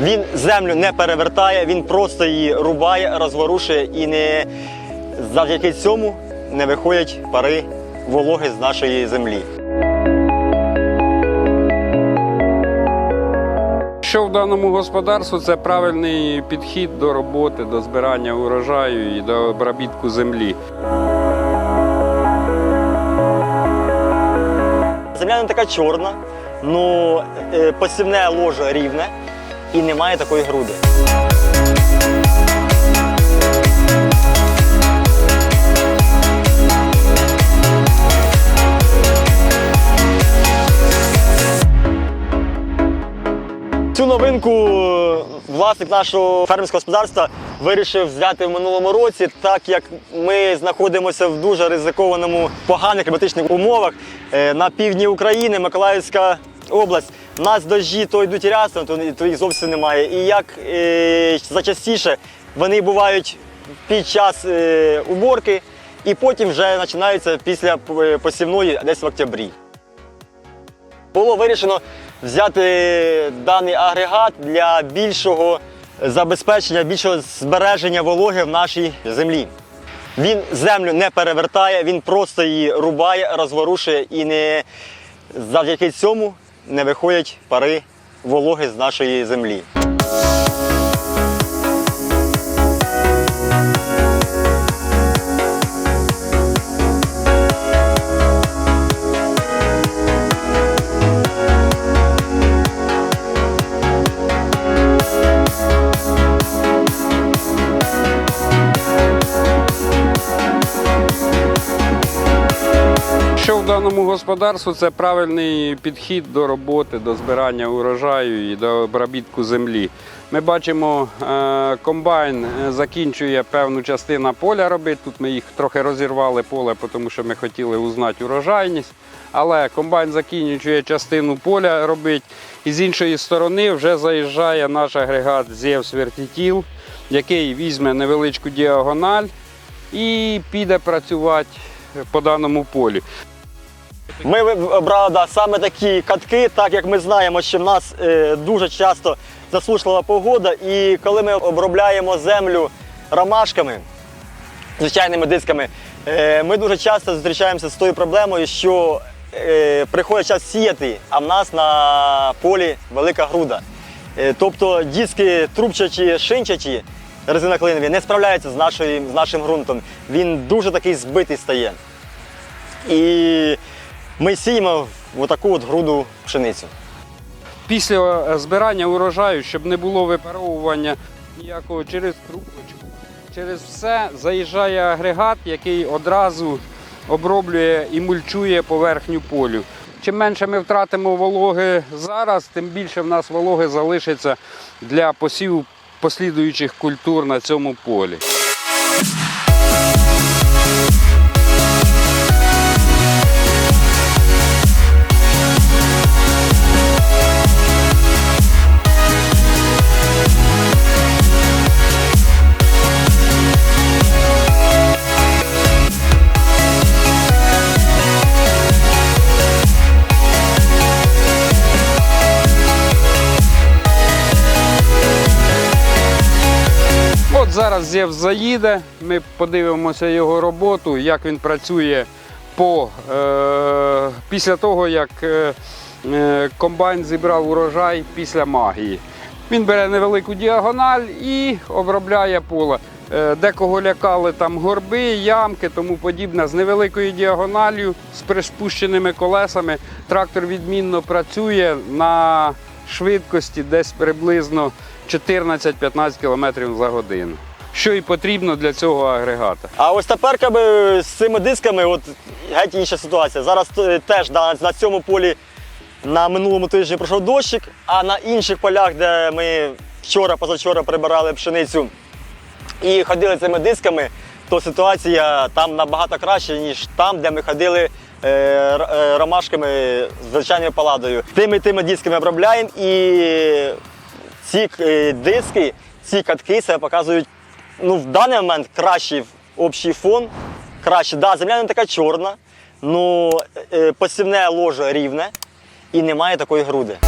Він землю не перевертає, він просто її рубає, розворушує і не завдяки цьому не виходять пари вологи з нашої землі. Що в даному господарству це правильний підхід до роботи, до збирання урожаю і до обробітку землі. Земля не така чорна, ну е, посівне ложе рівне і немає такої груди. Цю новинку е, власник нашого фермерського господарства вирішив взяти в минулому році, так як ми знаходимося в дуже ризикованому поганих кліматичних умовах Е, на півдні України, Миколаївська область. Нас дощі то йдуть рясно, то, то їх зовсім немає. І як е, зачастіше вони бувають під час е, уборки, і потім вже починаються після е, посівної десь в октябрі. Було вирішено взяти даний агрегат для більшого забезпечення, більшого збереження вологи в нашій землі. Він землю не перевертає, він просто її рубає, розворушує і не завдяки цьому не виходять пари вологи з нашої землі. Що в даному господарству це правильний підхід до роботи, до збирання урожаю і до обробітку землі. Ми бачимо, е, комбайн е, закінчує певну частину поля робити. Тут ми їх трохи розірвали поле, тому що ми хотіли узнати урожайність. Але комбайн закінчує частину поля робить. І з іншої сторони вже заїжджає наш агрегат Зевс Вертітіл, який візьме невеличку діагональ і піде працювати по даному полі. Ми ви- обрали да, саме такі катки, так як ми знаємо, що в нас е, дуже часто засушлива погода, і коли ми обробляємо землю ромашками, звичайними дисками, е, ми дуже часто зустрічаємося з тою проблемою, що е, приходить час сіяти, а в нас на полі велика груда. Е, тобто диски трубчачі, шинчачі, резиноклинові, не справляються з, нашою, з нашим ґрунтом. Він дуже такий збитий стає. І ми сіємо в таку от груду пшеницю. Після е, збирання урожаю, щоб не було випаровування ніякого через трубочку, через все заїжджає агрегат, який одразу оброблює і мульчує поверхню полю. Чим менше ми втратимо вологи зараз, тим більше в нас вологи залишиться для посіву послідуючих культур на цьому полі. Зараз Зєв заїде, ми подивимося його роботу, як він працює по, е, після того, як е, е, комбайн зібрав урожай після магії. Він бере невелику діагональ і обробляє поле. Е, Декого лякали там горби, ямки, тому подібне. З невеликою діагоналлю, з приспущеними колесами. Трактор відмінно працює на швидкості десь приблизно 14-15 км за годину. Що і потрібно для цього агрегата. А ось тепер якби, з цими дисками от, геть інша ситуація. Зараз е, теж на, на цьому полі на минулому тижні пройшов дощик, а на інших полях, де ми вчора, позавчора прибирали пшеницю і ходили цими дисками, то ситуація там набагато краще, ніж там, де ми ходили е, е, ромашками з звичайною паладою. Тими тими дисками обробляємо і ці е, диски, ці катки себе показують ну, в даний момент кращий общий фон. Краще. Да, земля не така чорна, ну е, посівне ложе рівне і немає такої груди.